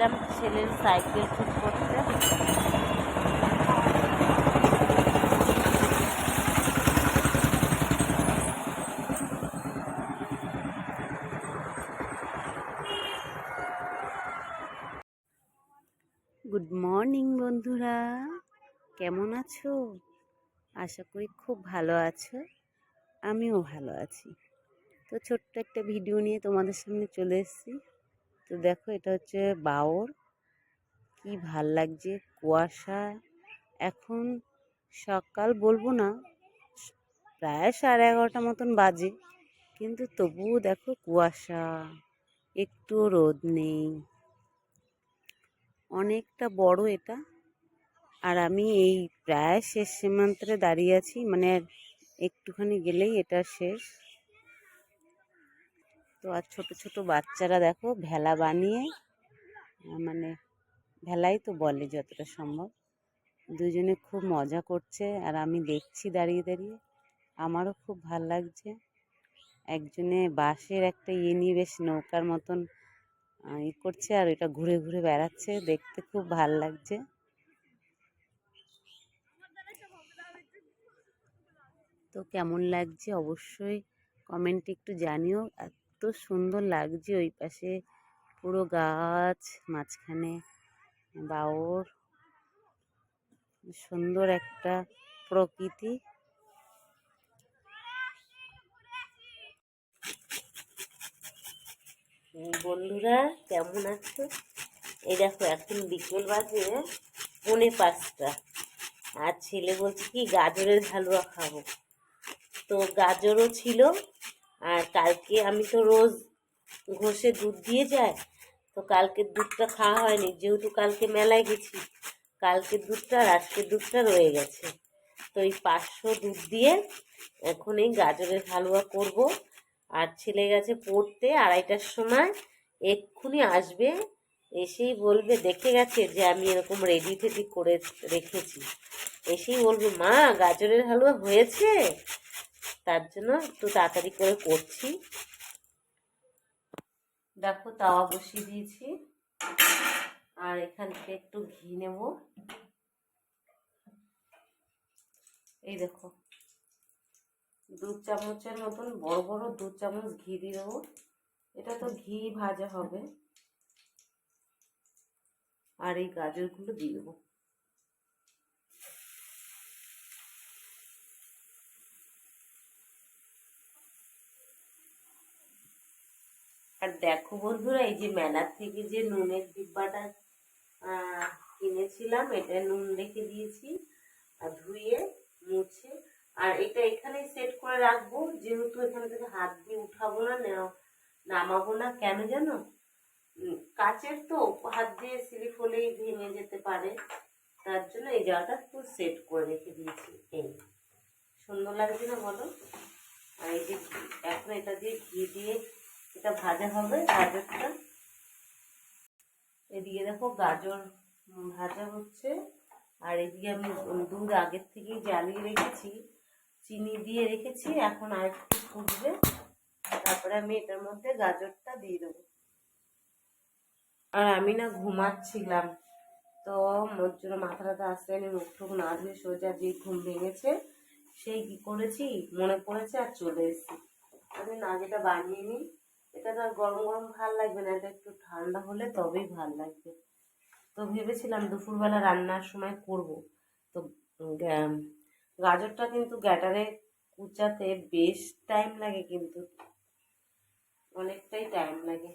এসেছিলাম ছেলের সাইকেল ঠিক করতে। গুড মর্নিং বন্ধুরা। কেমন আছো? আশা করি খুব ভালো আছো। আমিও ভালো আছি। তো ছোট্ট একটা ভিডিও নিয়ে তোমাদের সামনে চলে এসেছি। তো দেখো এটা হচ্ছে বাওর। কি ভালো লাগছে, কুয়াশা। এখন সকাল বলব না, প্রায় সাড়ে এগারোটা মতন বাজে। কিন্তু তবুও দেখো কুয়াশা, একটু রোদ নেই। অনেকটা বড় এটা। আর আমি এই প্রায় শেষ সীমান্তে দাঁড়িয়ে আছি মানে একটুখানি গেলেই এটা শেষ। তো আর ছোট ছোট বাচ্চারা দেখো ভেলা বানিয়ে মানে ভেলাই তো বলে যতটা সম্ভব। দুজনে খুব মজা করছে আর আমি দেখছি দাঁড়িয়ে দাঁড়িয়ে। আমারও খুব ভালো লাগছে। একজনে বাঁশের একটা ইয়ে নিয়ে বেশ নৌকার মতন ই করছে আর এটা ঘুরে ঘুরে বেড়াচ্ছে। দেখতে খুব ভালো লাগছে। তো কেমন লাগছে অবশ্যই কমেন্টে একটু জানিও। এত সুন্দর লাগছে ওই পাশে পুরো গাছ, মাঝখানে বাওর সুন্দর একটা প্রকৃতি। বন্ধুরা, কেমন আছো? এই দেখো, এখন বিকেল বাজে পৌনে পাঁচটা। আর ছেলে বলছে কি, গাজরের হালুয়া খাব। তো গাজরও ছিল আর কালকে আমি তো রোজ ঘষে দুধ দিয়ে যাই, তো কালকের দুধটা খাওয়া হয়নি। যেহেতু কালকে মেলায় গেছি, কালকের দুধটা আর আজকের দুধটা রয়ে গেছে। তো এই পাঁচশো দুধ দিয়ে এখন এই গাজরের হালুয়া করব। আর ছেলে গেছে পড়তে আড়াইটার সময়, এক্ষুনি আসবে, এসেই বলবে, দেখে গেছে যে আমি এরকম রেডি টেডি করে রেখেছি। এসেই বলবে, মা, গাজরের হালুয়া হয়েছে? তার জন্য একটু তাড়াতাড়ি করে করছি। দেখো তাওয়া বসিয়ে দিয়েছি। আর এখান থেকে একটু ঘি নেব। এই দেখো, দু চামচের মতন, বড় বড় দু চামচ ঘি দিয়ে দেবো। এটা তো ঘি ভাজা হবে। আর এই গাজরগুলো দিয়ে দেবো। আর দেখো বন্ধুরা এই যে মেলার থেকে যে নুনের ডিব্বাটা কিনেছিলাম এটা নুন রেখে দিয়েছি আর ধুয়ে মুছে আর এটা এখানেই সেট করে রাখব যেহেতু এখান থেকে হাত দিয়ে উঠাবো না নামাবো না কেন উম, কাচের তো হাত দিয়ে স্লিপ হলেই ভেঙে যেতে পারে তার জন্য এই জায়গাটা একটু সেট করে রেখে দিয়েছি এই। সুন্দর লাগছে না বলো? আর এই যে এখন এটা দিয়ে ঘি দিয়ে এটা ভাজা হবে, গাজরটা। এদিকে দেখো গাজর ভাজা হচ্ছে। আর এদিকে আমি দুধ আগের থেকেই জ্বালিয়ে রেখেছি, চিনি দিয়ে রেখেছি, এখন আর একটু ফুটবে। তারপরে আমি এটার মধ্যে গাজরটা দিয়ে দেবো। আর আমি না ঘুমাচ্ছিলাম, তো মোর জন্য মাথা টাথা আসতে আমি মুখ টুক না ধুয়ে সোজা যে ঘুম ভেঙেছে, সেই কি করেছি, মনে পড়েছে আর চলে এসেছি। আমি না যেটা বানিয়ে নিই। এটা তো গরম গরম ভালো লাগবে না, এটা একটু ঠান্ডা হলে তবেই ভালো লাগবে। তো ভেবেছিলাম দুপুরবেলা রান্নার সময় করব। তো গাজরটা কিন্তু গ্যাটারে কুচাতে বেশ টাইম লাগে কিন্তু, অনেকটাই টাইম লাগে।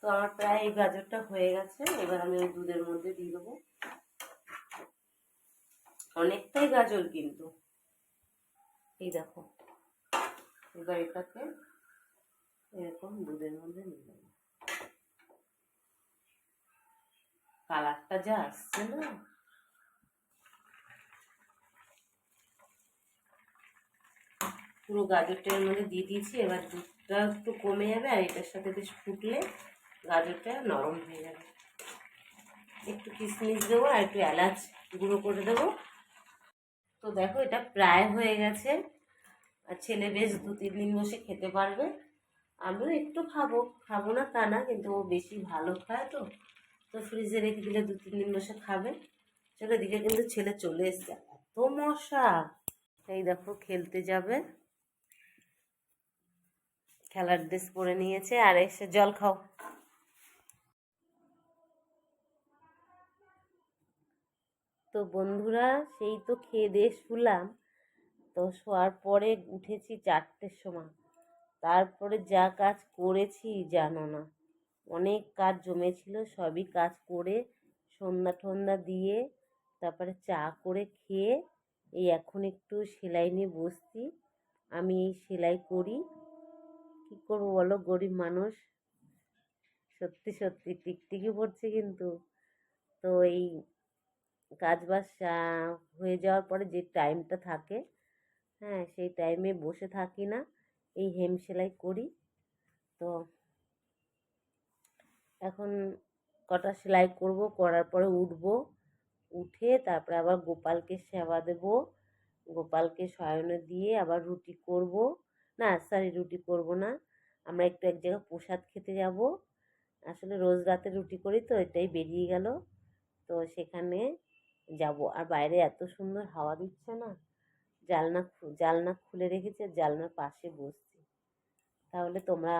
তো আমার প্রায় এই গাজরটা হয়ে গেছে, এবার আমি ওই দুধের মধ্যে দিয়ে দেবো। অনেকটাই গাজর কিন্তু। এই দেখো, এবার এটাকে এরকম দুধের মধ্যে নেব। কালারটা যা আসছে না। পুরো গাজরটা এর মধ্যে দিয়ে দিয়েছি, এবার দুধটা একটু কমে যাবে আর এটার সাথে বেশ ফুটলে গাজরটা নরম হয়ে যাবে। একটু কিশমিশ দেবো আর একটু এলাচ গুঁড়ো করে দেবো। তো দেখো এটা প্রায় হয়ে গেছে। আর ছেলে বেশ দু তিন দিন বসে খেতে পারবে। আমিও একটু খাব। খাব না তা না, কিন্তু ও বেশি ভালো খায় তো। তো ফ্রিজে রেখে দিলে দু তিন দিন বসে খাবে। চলো এদিকে কিন্তু ছেলে চলে এসছে। এত মশা। এই দেখো, খেলতে যাবে। খেলার ড্রেস পরে নিয়েছে। আর এসে জল খাও। তো বন্ধুরা, সেই তো খেয়ে দিয়ে শুলাম। তো শোয়ার পরে উঠেছি চারটের সময়। তারপরে যা কাজ করেছি, জানো না। অনেক কাজ জমেছিল, সবই কাজ করে সন্ধ্যা টন্ধ্যা দিয়ে তারপরে চা করে খেয়ে এই এখন একটু সেলাই নিয়ে বসছি। আমি এই সেলাই করি। কী করব বলো? গরিব মানুষ। সত্যি সত্যি টিকটিকি পড়ছে কিন্তু। তো এই কাজ বাজ হয়ে যাওয়ার পরে যে টাইমটা থাকে হ্যাঁ সেই টাইমে বসে থাকি না। এই হেম সেলাই করি। তো এখন কটা সেলাই করব, করার পরে উঠব। উঠে তারপরে আবার গোপালকে সেবা দেব। গোপালকে শয়নে দিয়ে আবার রুটি করব। না সরি রুটি করব না। আমরা একটু এক জায়গায় প্রসাদ খেতে যাব। আসলে রোজ রাতে রুটি করি তো, এটাই বেরিয়ে গেল। তো সেখানে যাব। আর বাইরে এত সুন্দর হাওয়া দিচ্ছে না। জালনা জালনা খুলে রেখেছে জালনার পাশে বসছি। তাহলে তোমরা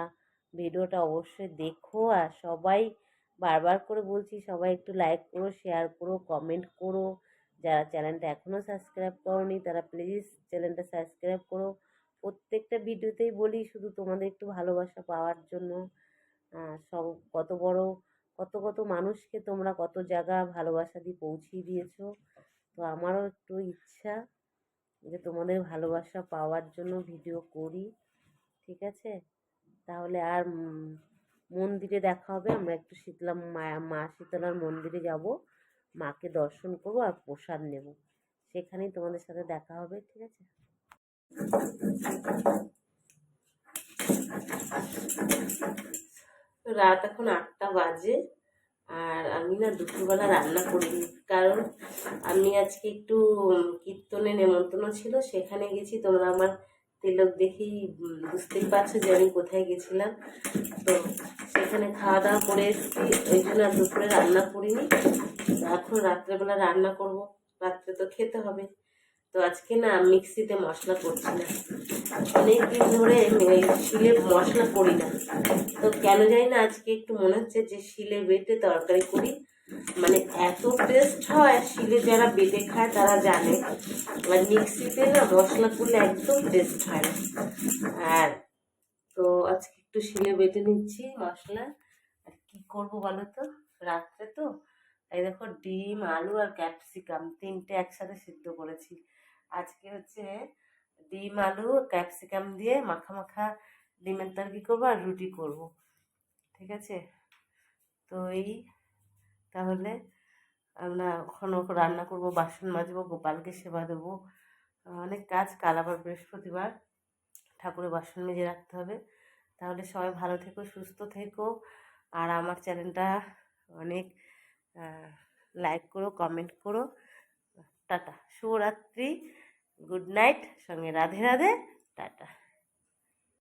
ভিডিওটা অবশ্যই দেখো আর সবাই বারবার করে বলছি, সবাই একটু লাইক করো শেয়ার করো কমেন্ট করো। যারা চ্যানেলটা এখনও সাবস্ক্রাইব করোনি, তারা প্লিজ চ্যানেলটা সাবস্ক্রাইব করো। প্রত্যেকটা ভিডিওতেই বলি, শুধু তোমাদের একটু ভালোবাসা পাওয়ার জন্য। সব কত বড়, কত কত মানুষকে তোমরা কত জায়গা ভালোবাসা দিয়ে পৌঁছিয়ে দিয়েছ। তো আমারও একটু ইচ্ছা যে তোমাদের ভালোবাসা পাওয়ার জন্য ভিডিও করি, ঠিক আছে? তাহলে আর মন্দিরে দেখা হবে। আমরা একটু শীতলা মা মা শীতলার মন্দিরে যাব। মাকে দর্শন করব আর প্রসাদ নেব। সেখানেই তোমাদের সাথে দেখা হবে, ঠিক আছে? রাত এখন আটটা বাজে। আর আমি না দুপুরবেলা রান্না করিনি। কারণ আমি আজকে একটু কীর্তনে নেমন্তন্ন ছিল, সেখানে গেছি। তোমরা আমার তিলক দেখেই বুঝতেই পারছ যে আমি কোথায় গেছিলাম। তো সেখানে খাওয়া দাওয়া করে এসেছি। ওই জন্য আর দুপুরে রান্না করিনি। এখন রাত্রেবেলা রান্না করব। রাত্রে তো খেতে হবে। তো আজকে না মিক্সিতে মশলা করছি না। অনেক দিন ধরে শিলে মশলা করি না। তো কেন জানি না আজকে একটু মনে হচ্ছে যে শিলে বেটে তরকারি করি। মানে এত টেস্ট হয় শিলে যারা বেটে খায় তারা জানে। আর মিক্সিতে না মশলা করলে একদম টেস্ট হয় না। আর তো আজকে একটু শিলে বেটে নিচ্ছি মশলা। আর কি করব বলো তো? রাত্রে তো এই দেখো ডিম, আলু আর ক্যাপসিকাম তিনটে একসাথে সিদ্ধ করেছি। আজকে হচ্ছে ডিম, আলু, ক্যাপসিকাম দিয়ে মাখা মাখা ডিমের তরকারি করব আর রুটি করব। ঠিক আছে? তো এই তাহলে আমরা ওখানে রান্না করব, বাসন মাজবো, গোপালকে সেবা দেবো। অনেক কাজ, কাল আবার বৃহস্পতিবার ঠাকুরের বাসন মেজে রাখতে হবে। তাহলে সবাই ভালো থেকো, সুস্থ থেকো। আর আমার চ্যানেলটা অনেক লাইক করো কমেন্ট করো। টাটা, শুভরাত্রি। গুড নাইট সঙ্গে রাধে রাধে টাটা।